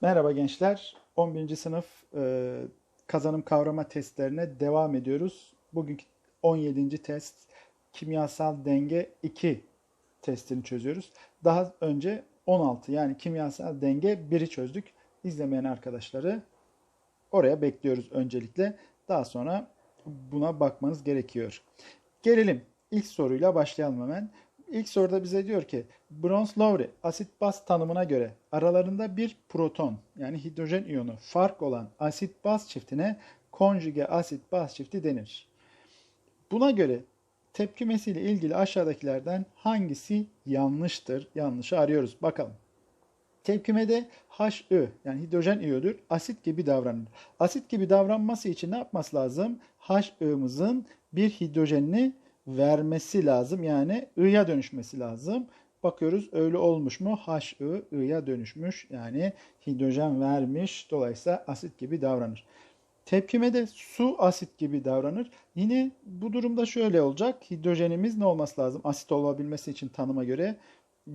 Merhaba gençler. 11. sınıf e, kazanım kavrama testlerine devam ediyoruz. Bugünkü 17. test kimyasal denge 2 testini çözüyoruz. Daha önce 16 yani kimyasal denge 1'i çözdük. İzlemeyen arkadaşları oraya bekliyoruz öncelikle. Daha sonra buna bakmanız gerekiyor. Gelelim ilk soruyla başlayalım hemen. İlk soruda bize diyor ki Brons-Lowry asit baz tanımına göre aralarında bir proton yani hidrojen iyonu fark olan asit baz çiftine konjüge asit baz çifti denir. Buna göre tepkimesiyle ilgili aşağıdakilerden hangisi yanlıştır? Yanlışı arıyoruz. Bakalım. Tepkimede HI yani hidrojen iyondur asit gibi davranır. Asit gibi davranması için ne yapması lazım? HI'mızın bir hidrojenini vermesi lazım. Yani I'ya dönüşmesi lazım. Bakıyoruz öyle olmuş mu? HI I'ya dönüşmüş. Yani hidrojen vermiş. Dolayısıyla asit gibi davranır. Tepkimede su asit gibi davranır. Yine bu durumda şöyle olacak. Hidrojenimiz ne olması lazım? Asit olabilmesi için tanıma göre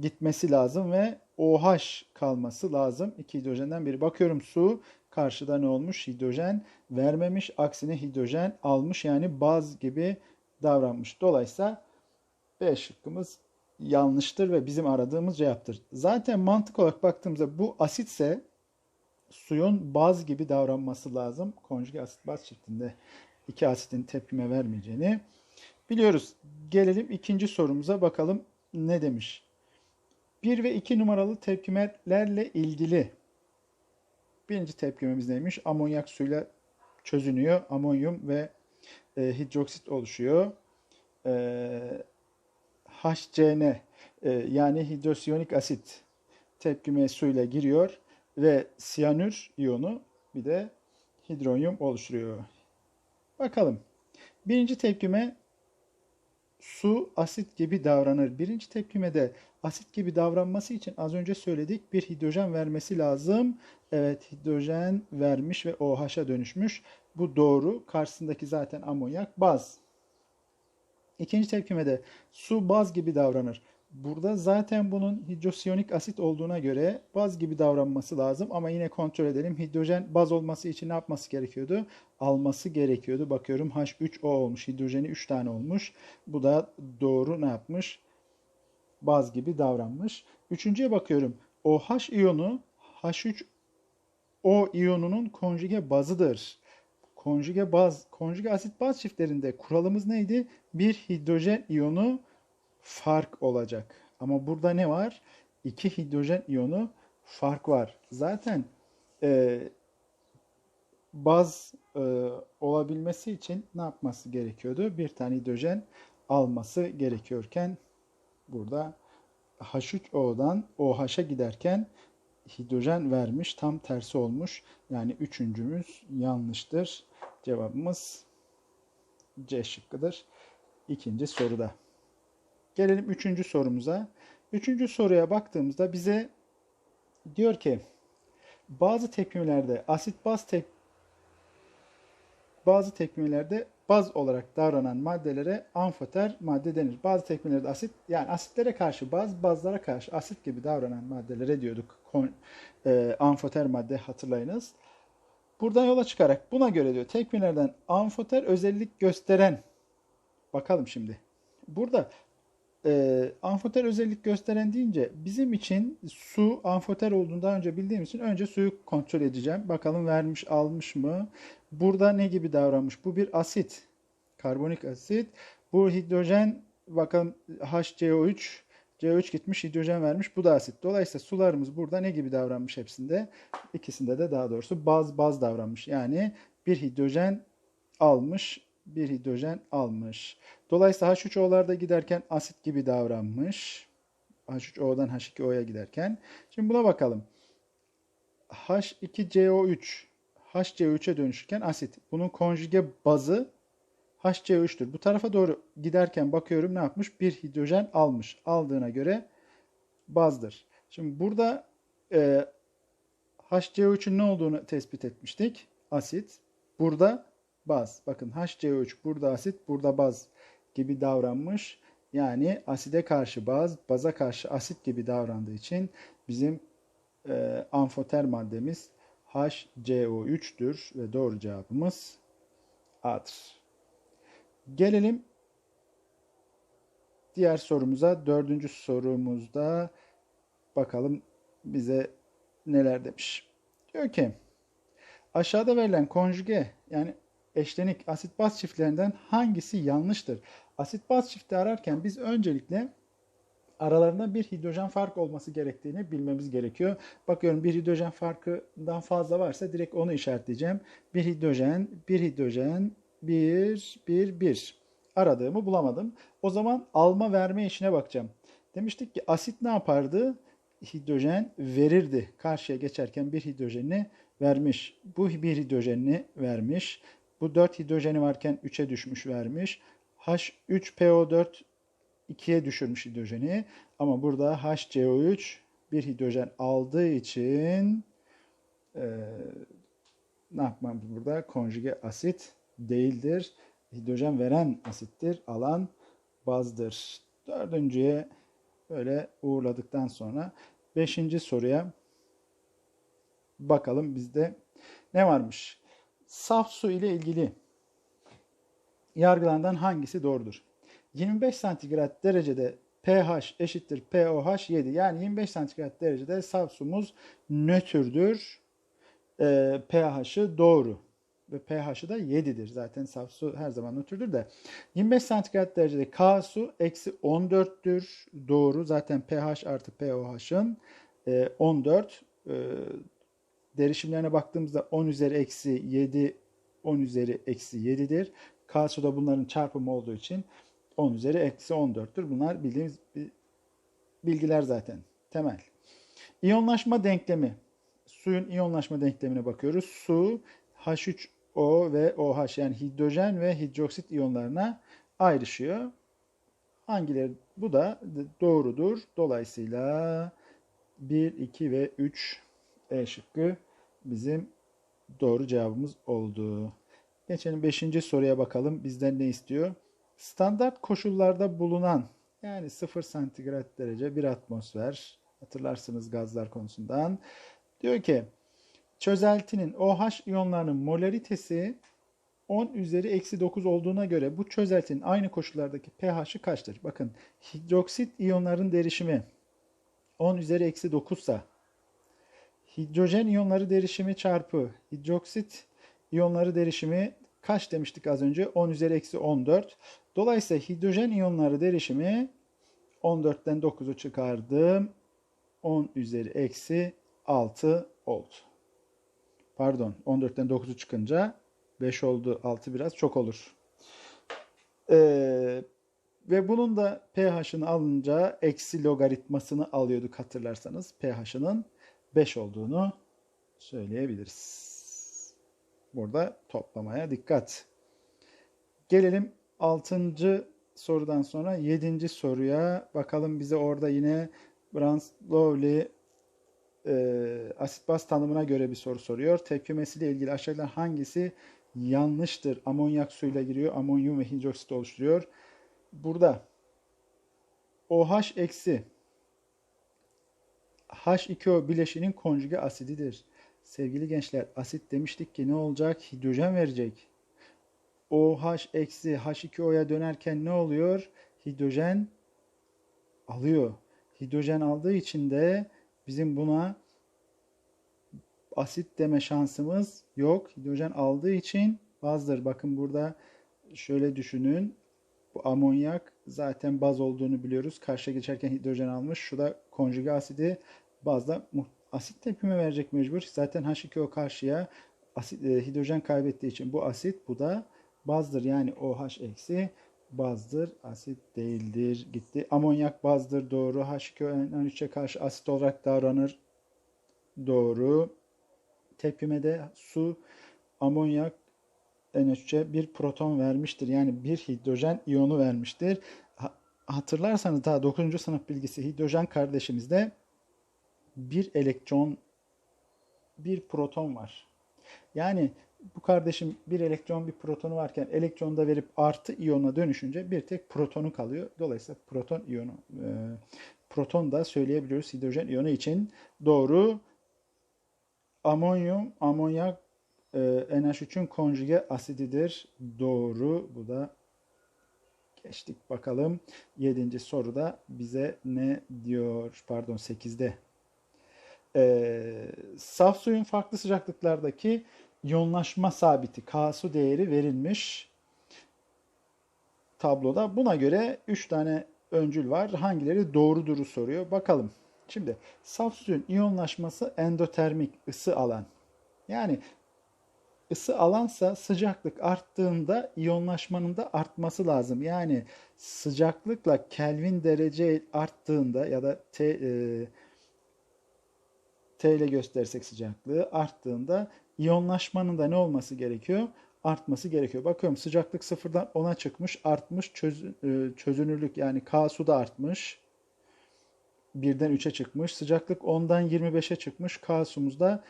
gitmesi lazım ve OH kalması lazım. İki hidrojenden biri. Bakıyorum su karşıda ne olmuş? Hidrojen vermemiş. Aksine hidrojen almış. Yani baz gibi davranmış. Dolayısıyla B şıkkımız yanlıştır ve bizim aradığımız cevaptır. Zaten mantık olarak baktığımızda bu asitse suyun baz gibi davranması lazım. Konjüge asit baz çiftinde iki asitin tepkime vermeyeceğini biliyoruz. Gelelim ikinci sorumuza bakalım ne demiş. 1 ve 2 numaralı tepkimelerle ilgili birinci tepkimemiz neymiş? Amonyak suyla çözünüyor. Amonyum ve e, hidroksit oluşuyor. E, HCN e, yani hidrosiyonik asit tepkime suyla giriyor ve siyanür iyonu bir de hidronyum oluşturuyor. Bakalım. Birinci tepkime su asit gibi davranır. Birinci tepkimede asit gibi davranması için az önce söyledik bir hidrojen vermesi lazım. Evet hidrojen vermiş ve OH'a dönüşmüş. Bu doğru. Karşısındaki zaten amonyak baz. İkinci tepkimede su baz gibi davranır. Burada zaten bunun hidrosiyonik asit olduğuna göre baz gibi davranması lazım. Ama yine kontrol edelim. Hidrojen baz olması için ne yapması gerekiyordu? Alması gerekiyordu. Bakıyorum H3O olmuş. Hidrojeni 3 tane olmuş. Bu da doğru ne yapmış? Baz gibi davranmış. Üçüncüye bakıyorum. OH iyonu H3O iyonunun konjüge bazıdır. Konjüge baz, konjüge asit baz çiftlerinde kuralımız neydi? Bir hidrojen iyonu fark olacak. Ama burada ne var? İki hidrojen iyonu fark var. Zaten e, baz e, olabilmesi için ne yapması gerekiyordu? Bir tane hidrojen alması gerekiyorken burada H3O'dan OH'a giderken hidrojen vermiş. Tam tersi olmuş. Yani üçüncümüz yanlıştır. Cevabımız C şıkkıdır. İkinci soruda. Gelelim üçüncü sorumuza. Üçüncü soruya baktığımızda bize diyor ki bazı tepkimelerde asit baz tep bazı tepkimelerde baz olarak davranan maddelere amfoter madde denir. Bazı tepkimelerde asit yani asitlere karşı baz, bazlara karşı asit gibi davranan maddelere diyorduk. E, amfoter madde hatırlayınız. Buradan yola çıkarak buna göre diyor tepkimelerden amfoter özellik gösteren bakalım şimdi. Burada e, amfoter özellik gösteren deyince bizim için su amfoter olduğunu daha önce bildiğim için önce suyu kontrol edeceğim. Bakalım vermiş almış mı? Burada ne gibi davranmış? Bu bir asit. Karbonik asit. Bu hidrojen bakın HCO3 CO3 gitmiş hidrojen vermiş. Bu da asit. Dolayısıyla sularımız burada ne gibi davranmış hepsinde? İkisinde de daha doğrusu baz baz davranmış. Yani bir hidrojen almış bir hidrojen almış. Dolayısıyla H3O'larda giderken asit gibi davranmış. H3O'dan H2O'ya giderken. Şimdi buna bakalım. H2CO3 HCO3'e dönüşürken asit. Bunun konjüge bazı HCO3'tür. Bu tarafa doğru giderken bakıyorum ne yapmış? Bir hidrojen almış. Aldığına göre bazdır. Şimdi burada e, HCO3'ün ne olduğunu tespit etmiştik. Asit. Burada baz. Bakın HCO3 burada asit, burada baz gibi davranmış. Yani aside karşı baz, baza karşı asit gibi davrandığı için bizim e, amfoter maddemiz HCO3'tür ve doğru cevabımız A'dır. Gelelim diğer sorumuza. Dördüncü sorumuzda bakalım bize neler demiş. Diyor ki aşağıda verilen konjüge yani eşlenik asit baz çiftlerinden hangisi yanlıştır? Asit baz çifti ararken biz öncelikle aralarında bir hidrojen farkı olması gerektiğini bilmemiz gerekiyor. Bakıyorum bir hidrojen farkından fazla varsa direkt onu işaretleyeceğim. Bir hidrojen, bir hidrojen, bir, bir, bir. Aradığımı bulamadım. O zaman alma verme işine bakacağım. Demiştik ki asit ne yapardı? Hidrojen verirdi. Karşıya geçerken bir hidrojenini vermiş. Bu bir hidrojenini vermiş. Bu 4 hidrojeni varken 3'e düşmüş vermiş. H3PO4 2'ye düşürmüş hidrojeni. Ama burada HCO3 bir hidrojen aldığı için e, ne yapmam burada? Konjüge asit değildir. Hidrojen veren asittir. Alan bazdır. Dördüncüye böyle uğurladıktan sonra beşinci soruya bakalım bizde ne varmış? Saf su ile ilgili yargılardan hangisi doğrudur? 25 santigrat derecede pH eşittir pOH 7. Yani 25 santigrat derecede saf sumuz nötrdür. E, pH'ı doğru. Ve pH'ı da 7'dir. Zaten saf su her zaman nötrdür de. 25 santigrat derecede K su eksi 14'tür. Doğru. Zaten pH artı pOH'ın e, 14. E, derişimlerine baktığımızda 10 üzeri eksi 7 10 üzeri eksi 7'dir. K su da bunların çarpımı olduğu için 10 üzeri eksi 14'tür. Bunlar bildiğimiz bilgiler zaten. Temel. İyonlaşma denklemi. Suyun iyonlaşma denklemine bakıyoruz. Su H3O ve OH yani hidrojen ve hidroksit iyonlarına ayrışıyor. Hangileri? Bu da doğrudur. Dolayısıyla 1, 2 ve 3 E şıkkı bizim doğru cevabımız oldu. Geçelim 5. soruya bakalım. Bizden ne istiyor? Standart koşullarda bulunan yani 0 santigrat derece bir atmosfer hatırlarsınız gazlar konusundan diyor ki çözeltinin OH iyonlarının molaritesi 10 üzeri eksi 9 olduğuna göre bu çözeltinin aynı koşullardaki pH'i kaçtır? Bakın hidroksit iyonların derişimi 10 üzeri eksi 9 ise hidrojen iyonları derişimi çarpı hidroksit iyonları derişimi kaç demiştik az önce? 10 üzeri eksi 14. Dolayısıyla hidrojen iyonları derişimi 14'ten 9'u çıkardım. 10 üzeri eksi 6 oldu. Pardon 14'ten 9'u çıkınca 5 oldu. 6 biraz çok olur. Ee, ve bunun da pH'ını alınca eksi logaritmasını alıyorduk hatırlarsanız. pH'ının 5 olduğunu söyleyebiliriz. Burada toplamaya dikkat. Gelelim 6. sorudan sonra 7. soruya. Bakalım bize orada yine Brans-Lowley e, asit baz tanımına göre bir soru soruyor. Tepkimesiyle ilgili aşağıdan hangisi yanlıştır? Amonyak suyla giriyor. Amonyum ve hidroksit oluşturuyor. Burada OH eksi H2O bileşinin konjüge asididir. Sevgili gençler asit demiştik ki ne olacak? Hidrojen verecek. OH eksi H2O'ya dönerken ne oluyor? Hidrojen alıyor. Hidrojen aldığı için de bizim buna asit deme şansımız yok. Hidrojen aldığı için bazdır. Bakın burada şöyle düşünün. Bu amonyak zaten baz olduğunu biliyoruz. Karşıya geçerken hidrojen almış. Şu da konjüge asidi bazda asit tepkime verecek mecbur. Zaten H2O karşıya asit, e, hidrojen kaybettiği için bu asit bu da bazdır. Yani OH eksi bazdır. Asit değildir. Gitti. Amonyak bazdır. Doğru. H2O3'e karşı asit olarak davranır. Doğru. Tepkimede su amonyak NH3'e bir proton vermiştir. Yani bir hidrojen iyonu vermiştir. Hatırlarsanız daha 9. sınıf bilgisi hidrojen kardeşimizde bir elektron, bir proton var. Yani bu kardeşim bir elektron bir protonu varken elektronu da verip artı iyona dönüşünce bir tek protonu kalıyor. Dolayısıyla proton iyonu e, proton da söyleyebiliyoruz hidrojen iyonu için doğru amonyum, amonyak e, NH3'ün konjüge asididir. Doğru. Bu da geçtik bakalım. Yedinci soruda bize ne diyor? Pardon 8'de. E, saf suyun farklı sıcaklıklardaki yoğunlaşma sabiti K su değeri verilmiş tabloda. Buna göre 3 tane öncül var. Hangileri doğruduru soruyor. Bakalım. Şimdi saf suyun iyonlaşması endotermik ısı alan. Yani ısı alansa sıcaklık arttığında iyonlaşmanın da artması lazım. Yani sıcaklıkla Kelvin derece arttığında ya da T, e, T ile göstersek sıcaklığı arttığında iyonlaşmanın da ne olması gerekiyor? Artması gerekiyor. Bakıyorum sıcaklık sıfırdan 10'a çıkmış, artmış çöz, e, çözünürlük yani K su da artmış. Birden 3'e çıkmış. Sıcaklık 10'dan 25'e çıkmış. K sumuz da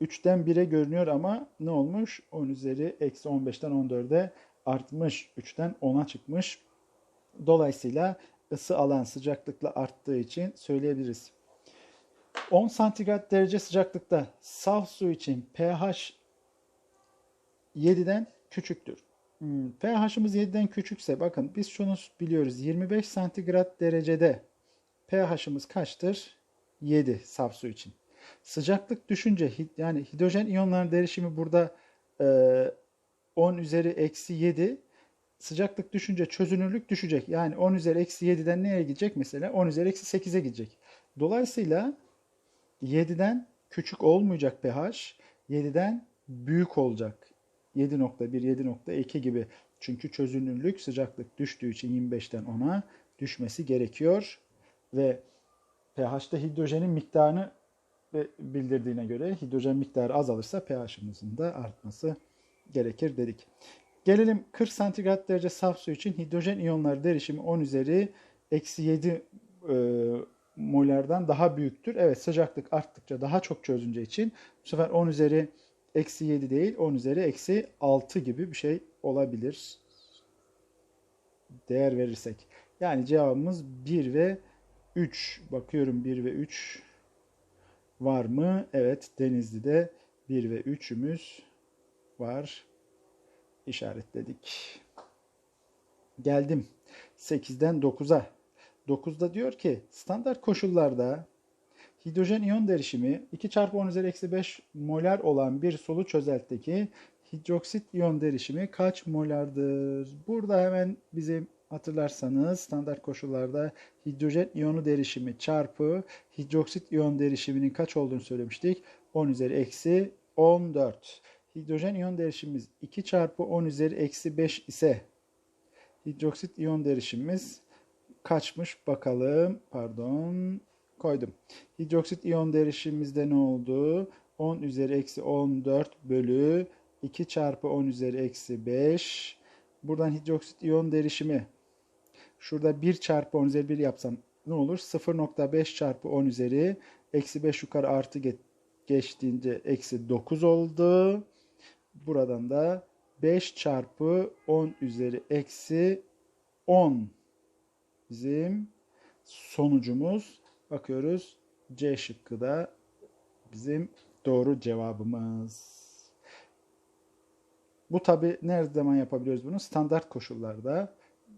3'ten 1'e görünüyor ama ne olmuş? 10 üzeri eksi 15'ten 14'e artmış. 3'ten 10'a çıkmış. Dolayısıyla ısı alan sıcaklıkla arttığı için söyleyebiliriz. 10 santigrat derece sıcaklıkta saf su için pH 7'den küçüktür. Hmm, pH'ımız 7'den küçükse bakın biz şunu biliyoruz. 25 santigrat derecede pH'ımız kaçtır? 7 saf su için. Sıcaklık düşünce yani hidrojen iyonların derişimi burada e, 10 üzeri eksi 7 sıcaklık düşünce çözünürlük düşecek. Yani 10 üzeri eksi 7'den neye gidecek mesela? 10 üzeri eksi 8'e gidecek. Dolayısıyla 7'den küçük olmayacak pH, 7'den büyük olacak. 7.1, 7.2 gibi. Çünkü çözünürlük sıcaklık düştüğü için 25'ten 10'a düşmesi gerekiyor. Ve pH'te hidrojenin miktarını bildirdiğine göre hidrojen miktarı azalırsa pH'ımızın da artması gerekir dedik. Gelelim 40 santigrat derece saf su için hidrojen iyonları derişimi 10 üzeri eksi 7 e, molardan daha büyüktür. Evet sıcaklık arttıkça daha çok çözünce için bu sefer 10 üzeri eksi 7 değil 10 üzeri eksi 6 gibi bir şey olabilir. Değer verirsek. Yani cevabımız 1 ve 3. Bakıyorum 1 ve 3 var mı? Evet Denizli'de 1 ve 3'ümüz var. İşaretledik. Geldim 8'den 9'a. 9'da diyor ki standart koşullarda hidrojen iyon derişimi 2 çarpı 10 üzeri eksi 5 molar olan bir sulu çözeltteki hidroksit iyon derişimi kaç molardır? Burada hemen bizim hatırlarsanız standart koşullarda hidrojen iyonu derişimi çarpı hidroksit iyon derişiminin kaç olduğunu söylemiştik. 10 üzeri eksi 14. Hidrojen iyon derişimimiz 2 çarpı 10 üzeri eksi 5 ise hidroksit iyon derişimimiz kaçmış bakalım. Pardon koydum. Hidroksit iyon derişimimizde ne oldu? 10 üzeri eksi 14 bölü 2 çarpı 10 üzeri eksi 5. Buradan hidroksit iyon derişimi şurada 1 çarpı 10 üzeri 1 yapsam ne olur? 0.5 çarpı 10 üzeri eksi 5 yukarı artı geçtiğince eksi 9 oldu. Buradan da 5 çarpı 10 üzeri eksi 10 bizim sonucumuz. Bakıyoruz C şıkkı da bizim doğru cevabımız. Bu tabi ne zaman yapabiliyoruz bunu? Standart koşullarda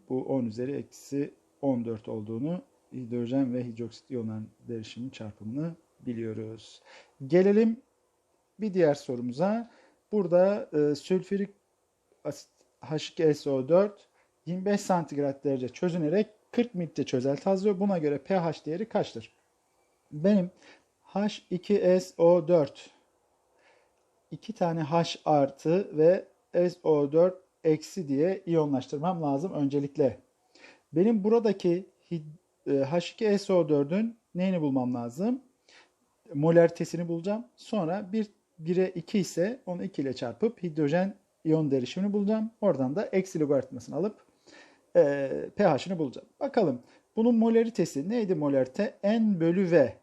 bu 10 üzeri eksi 14 olduğunu hidrojen ve hidroksit iyonların derişimi çarpımını biliyoruz. Gelelim bir diğer sorumuza. Burada e, sülfürik asit H2SO4 25 santigrat derece çözünerek 40 mililitre çözelti hazırlıyor. Buna göre pH değeri kaçtır? Benim H2SO4 iki tane H artı ve SO4 eksi diye iyonlaştırmam lazım öncelikle. Benim buradaki H2SO4'ün e, neyini bulmam lazım? Molaritesini bulacağım. Sonra 1 1'e 2 ise onu 2 ile çarpıp hidrojen iyon derişimini bulacağım. Oradan da eksi logaritmasını alıp e, pH'ini bulacağım. Bakalım bunun molaritesi neydi molarite? N bölü V.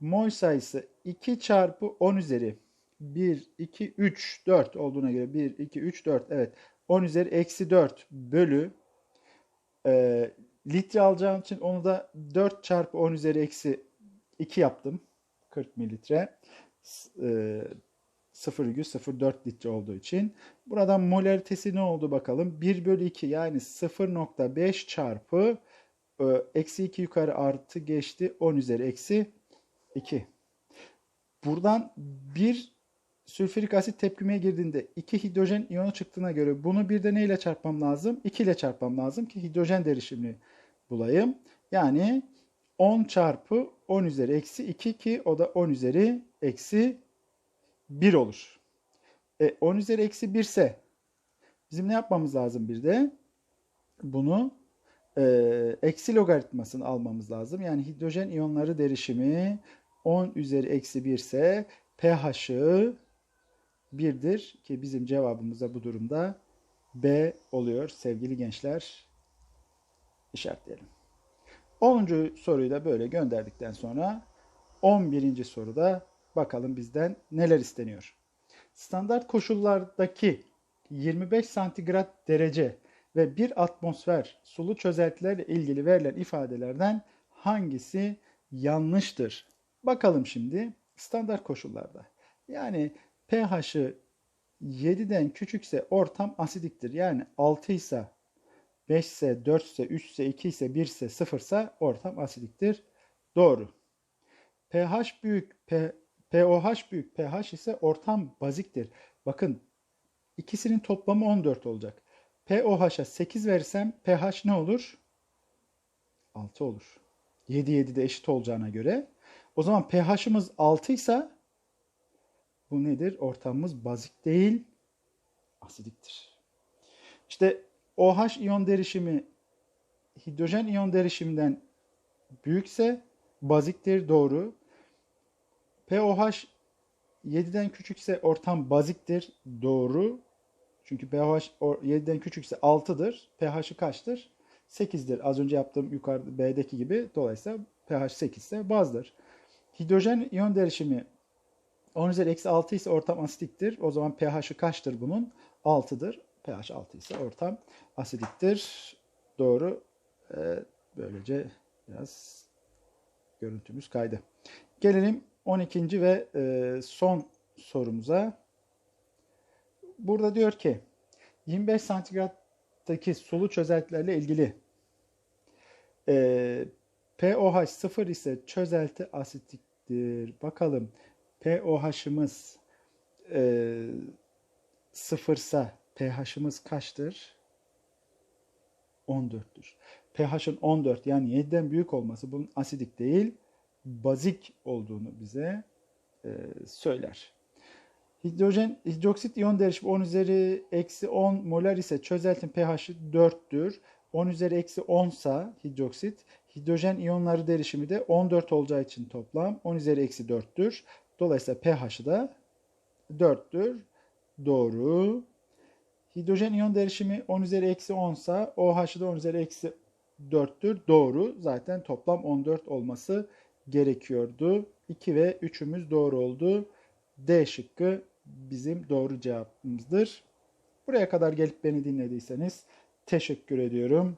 Mol sayısı 2 çarpı 10 üzeri 1, 2, 3, 4 olduğuna göre 1, 2, 3, 4 evet 10 üzeri eksi 4 bölü e, litre alacağım için onu da 4 çarpı 10 üzeri eksi 2 yaptım. 40 mililitre. e, 0,04 litre olduğu için. Buradan molaritesi ne oldu bakalım? 1 bölü 2 yani 0.5 çarpı e, eksi 2 yukarı artı geçti 10 üzeri eksi 2. Buradan bir sülfürik asit tepkimeye girdiğinde 2 hidrojen iyonu çıktığına göre bunu bir de neyle çarpmam lazım? 2 ile çarpmam lazım ki hidrojen derişimini bulayım. Yani 10 çarpı 10 üzeri eksi 2 ki o da 10 üzeri eksi 1 olur. E, 10 üzeri eksi 1 ise bizim ne yapmamız lazım bir de? Bunu e, eksi logaritmasını almamız lazım. Yani hidrojen iyonları derişimi 10 üzeri eksi 1 ise pH'ı 1'dir ki bizim cevabımız da bu durumda B oluyor sevgili gençler. İşaretleyelim. 10. soruyu da böyle gönderdikten sonra 11. soruda bakalım bizden neler isteniyor. Standart koşullardaki 25 santigrat derece ve 1 atmosfer sulu çözeltilerle ilgili verilen ifadelerden hangisi yanlıştır? Bakalım şimdi standart koşullarda. Yani pH'ı 7'den küçükse ortam asidiktir. Yani 6 ise 5 ise 4 ise 3 ise 2 ise 1 ise 0 ise ortam asidiktir. Doğru. pH büyük, P, pOH büyük, pH ise ortam baziktir. Bakın ikisinin toplamı 14 olacak. pOH'a 8 verirsem pH ne olur? 6 olur. 7 7 de eşit olacağına göre. O zaman pH'ımız 6 ise bu nedir? Ortamımız bazik değil, asidiktir. İşte OH iyon derişimi hidrojen iyon derişiminden büyükse baziktir doğru. pOH 7'den küçükse ortam baziktir doğru. Çünkü pH 7'den küçükse 6'dır. pH'ı kaçtır? 8'dir. Az önce yaptığım yukarıda B'deki gibi. Dolayısıyla pH 8 ise bazdır. Hidrojen iyon derişimi 10 üzeri eksi 6 ise ortam asidiktir. O zaman pH'ı kaçtır bunun? 6'dır pH 6 ise ortam asidiktir. Doğru. Ee, böylece biraz görüntümüz kaydı. Gelelim 12. ve e, son sorumuza. Burada diyor ki 25 santigrattaki sulu çözeltilerle ilgili e, pOH 0 ise çözelti asitiktir. Bakalım pOH'ımız e, sıfırsa pH'ımız kaçtır? 14'tür. pH'ın 14 yani 7'den büyük olması bunun asidik değil, bazik olduğunu bize e, söyler. Hidrojen, hidroksit iyon derişimi 10 üzeri eksi 10 molar ise çözeltin pH'i 4'tür. 10 üzeri eksi 10 ise hidroksit, hidrojen iyonları derişimi de 14 olacağı için toplam 10 üzeri eksi 4'tür. Dolayısıyla pH'i da 4'tür. Doğru. Hidrojen iyon derişimi 10 üzeri eksi 10 ise OH'ı da 10 üzeri eksi 4'tür. Doğru. Zaten toplam 14 olması gerekiyordu. 2 ve 3'ümüz doğru oldu. D şıkkı bizim doğru cevabımızdır. Buraya kadar gelip beni dinlediyseniz teşekkür ediyorum.